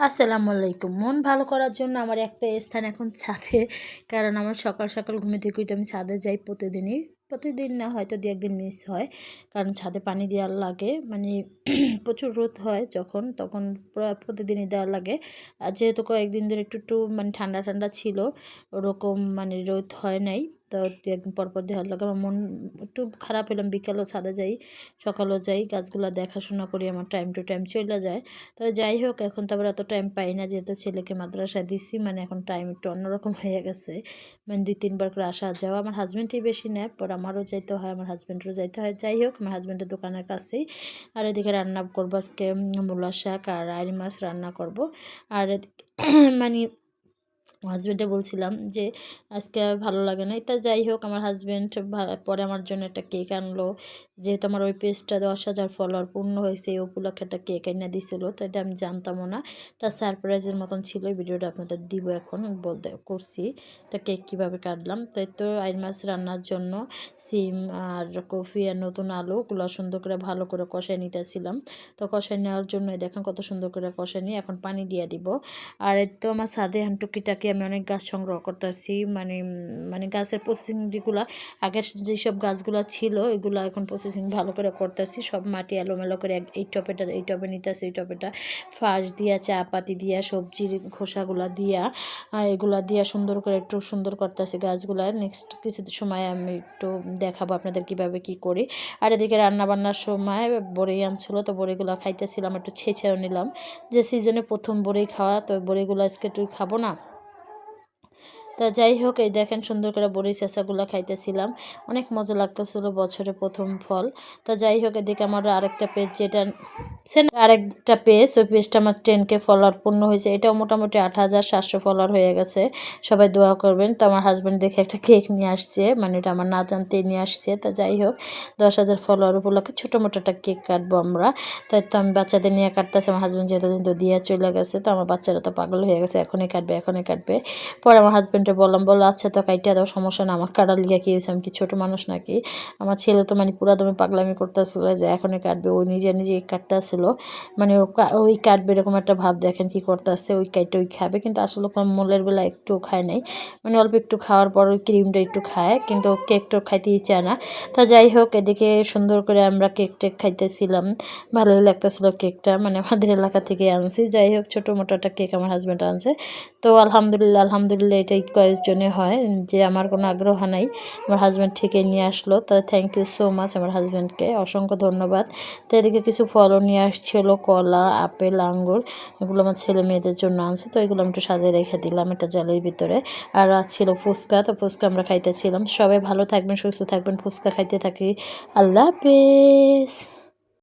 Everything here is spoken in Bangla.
আসসালামু আলাইকুম। মন ভালো করার জন্য আমার একটা স্থান এখন ছাদে, কারণ আমার সকাল সকাল ঘুমে থেকে উঠে আমি ছাদে যাই প্রতিদিনই। প্রতিদিন না, হয়তো দু একদিন মিস হয়, কারণ ছাদে পানি দেওয়ার লাগে। মানে প্রচুর রোদ হয় যখন, তখন প্রতিদিনই দেওয়ার লাগে। আর যেহেতু কয়েকদিন ধরে একটু একটু মানে ঠান্ডা ঠান্ডা ছিল, ওরকম মানে রোদ হয় নাই। তো একদিন পরপর পর দেওয়ার লাগে আমার মন একটু খারাপ হলাম বিকালও ছাদে যাই, সকালও যাই, গাছগুলো দেখাশোনা করি, আমার টাইম টু টাইম চলে যায়। তো যাই হোক, এখন তো আবার এত টাইম পাই না, যেহেতু ছেলেকে মাদ্রাসায় দিছি মানে এখন টাইম একটু অন্যরকম হয়ে গেছে। মানে দুই, তিনবার করে আসা যাওয়া, আমার হাজব্যান্ডই বেশি নেয় পর আমারও যাইতে হয়, আমার হাজব্যান্ডেরও যাইতে হয়। যাই হোক, আমার হাজব্যান্ডের দোকানের কাছেই। আর এদিকে রান্না করব আজকে, মূলা শাক আর আইরি মাছ রান্না করব। আর মানে হাজব্যান্ডে বলছিলাম যে, আজকে ভালো লাগে না। তা যাই হোক, আমার হাজব্যান্ড পরে আমার জন্য একটা কেক আনলো। যেহেতু আমার ওই পেজটা দশ হাজার ফলোয়ার পূর্ণ হয়েছে, এই উপলক্ষে একটা কেক এনে দিছিল, তো এটা আমি জানতামও না। এটা সারপ্রাইজের মতন ছিল ভিডিওটা আপনাদের দিব এখন, বলতে করছি। এটা কেক কীভাবে কাটলাম? তাই তো আইন মাছ রান্নার জন্য সিম আর কফি আর নতুন আলু, ওগুলো সুন্দর করে ভালো করে কষাই নিতেছিলাম। তো কষাই নেওয়ার জন্য দেখেন কত সুন্দর করে কষাই নিয়ে এখন পানি দিয়ে দিব। আর তো আমার সাদে এখন টুকিটাকি আমি অনেক গাছ সংগ্রহ করতেছি মানে মানে গাছের প্রসেসিং যেগুলো, আগের যেসব গাছগুলো ছিল, এগুলো এখন প্রসেসিং ভালো করে করতেছি। সব মাটি এলোমেলো করে এই টপেটা এই টপে নিতেছি, এই টপেটা ফাঁস দিয়া, চা পাতি দিয়া সবজির খোসাগুলো দিয়া এগুলা দিয়া সুন্দর করে একটু সুন্দর করতেছি গাছগুলো। নেক্সট কিছু সময় আমি একটু দেখাবো আপনাদের কীভাবে কি করি। আর এদিকে রান্নাবান্নার সময় বড়ি আনছিল, তো বড়িগুলো খাইতেছিলাম, একটু ছেঁচেও নিলাম। যে সিজনে প্রথম বড়ি খাওয়া, তো বড়িগুলো আজকে একটু খাব না? তা যাই হোক, এই দেখেন সুন্দর করে বড়ি চেঁচাগুলো খাইতেছিলাম। অনেক মজা লাগতেছিল বছরে প্রথম ফল। তা যাই হোক, এদিকে আমার আরেকটা পেজ যেটা আরেকটা পেজ ওই পেজটা আমার টেনকে ফলোয়ার পূর্ণ হয়েছে। এটাও মোটামুটি আট হাজার সাতশো ফলোয়ার হয়ে গেছে। সবাই দোয়া করবেন। তো আমার হাজব্যান্ড দেখে একটা কেক নিয়ে আসছে। মানে এটা আমার না জানতেই নিয়ে আসছে। তা যাই হোক, দশ হাজার ফলোয়ার উপলক্ষে ছোটো মোটো একটা কেক কাটবো আমরা। তাই তো আমি বাচ্চাদের নিয়ে কাটতেছি। আমার হাজব্যান্ড যেহেতু দিয়ে চলে গেছে, তো আমার বাচ্চারা তো পাগল হয়ে গেছে। এখনই কাটবে এখনই কাটবে। পরে আমার হাজব্যান্ড ছেলেটা বললাম বলো আচ্ছা তো কাইটা দাও, সমস্যা না, আমার কাটার লিগে কী হয়েছে? আমি কি ছোটো মানুষ নাকি? আমার ছেলে তো মানে পুরা দমে পাগলামি করতেছিল যে এখনই কাটবে ওই নিজে নিজে কাটতে আসছিল মানে ওই কাটবে এরকম একটা ভাব, দেখেন কী করতেছে, ওই কাইটটা ওই খাবে। কিন্তু আসলে কোনো মোলের বেলা একটু খায় নাই। মানে অল্প একটু খাওয়ার পর ওই ক্রিমটা একটু খায়, কিন্তু কেকটা খাইতেই চায় না। তা যাই হোক, এদিকে সুন্দর করে আমরা কেক টেক খাইতেছিলাম। ভালোই লাগতেছিল কেকটা মানে আমাদের এলাকা থেকে আনছি। যাই হোক, ছোটো মোটো একটা কেক আমার হাজব্যান্ড আনছে। তো আলহামদুলিল্লাহ আলহামদুলিল্লাহ এটাই কয়েকজনে হয়, যে আমার কোনো আগ্রহ নাই। আমার হাজব্যান্ড থেকে নিয়ে আসলো, তো থ্যাংক ইউ সো মাচ আমার হাজব্যান্ডকে অসংখ্য ধন্যবাদ। তো এদিকে কিছু ফলও নিয়ে আসছিল কলা, আপেল, আঙ্গুর, এগুলো আমার ছেলে মেয়েদের জন্য আনছে, তো এগুলো আমি একটু সাজিয়ে রেখে দিলাম একটা জালের ভিতরে। আর ছিল ফুচকা, তো ফুচকা আমরা খাইতেছিলাম। সবাই ভালো থাকবেন, সুস্থ থাকবেন, ফুচকা খাইতে থাকি। আল্লাহ হাফেজ।